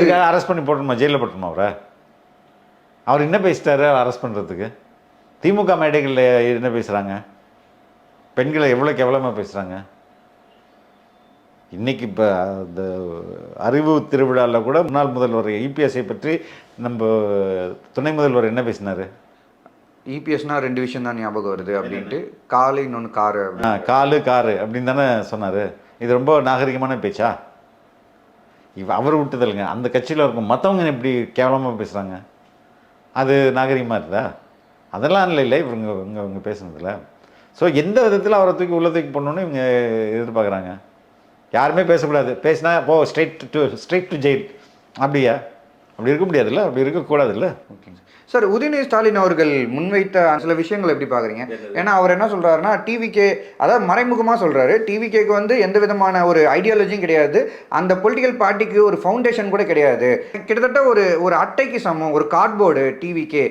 இதுக்காக அரெஸ்ட் பண்ணி போட்டணுமா ஜெயிலில் போட்டணுமா அவரை? அவர் என்ன பேசிட்டாரு அரெஸ்ட் பண்ணுறதுக்கு திமுக மேடைகளில் என்ன பேசுகிறாங்க பெண்களை எவ்வளோ கேவலமாக பேசுகிறாங்க இன்னைக்கு இப்போ அந்த அறிவு திருவிழாவில் கூட முன்னாள் முதல்வர் இபிஎஸ்ஐ பற்றி நம்ம துணை முதல்வர் என்ன பேசினார்? இபிஎஸ்னா E ரெண்டு விஷயம் தான் ஞாபகம் வருது அப்படின்ட்டு காலை இன்னொன்று காரு ஆ காலு காரு அப்படின்னு தானே சொன்னார். இது ரொம்ப நாகரிகமான பேச்சா? இவ் அவர் விட்டுதலுங்க அந்த கட்சியில் இருக்கும் மற்றவங்க எப்படி கேவலமாக பேசுகிறாங்க அது நாகரிகமாக இருக்குதா? அதெல்லாம் இல்லை இல்லை. இவங்க இவங்க இவங்க பேசுனதில்ல ஸோ எந்த விதத்தில் அவரை தூக்கி உள்ள தூக்கி போடணுன்னு இவங்க எதிர்பார்க்குறாங்க? யாருமே பேசக்கூடாது. பேசினா போ straight to straight to jail அப்படியா? அப்படி இருக்க முடியாதுல்ல? அப்படி இருக்கக்கூடாதுல்ல ஓகேங்க சார் உதயநிதி ஸ்டாலின் அவர்கள் முன்வைத்த சில விஷயங்கள் எப்படி பார்க்குறீங்க? ஏன்னா அவர் என்ன சொல்றாருன்னா டிவிகே அதாவது மறைமுகமாக சொல்றாரு டிவிகேக்கு வந்து எந்த விதமான ஒரு ஐடியாலஜியும் கிடையாது. அந்த பொலிட்டிக்கல் பார்ட்டிக்கு ஒரு ஃபவுண்டேஷன் கூட கிடையாது. கிட்டத்தட்ட ஒரு ஒரு அட்டைக்கு சமம் ஒரு கார்ட்போர்டு டிவிகே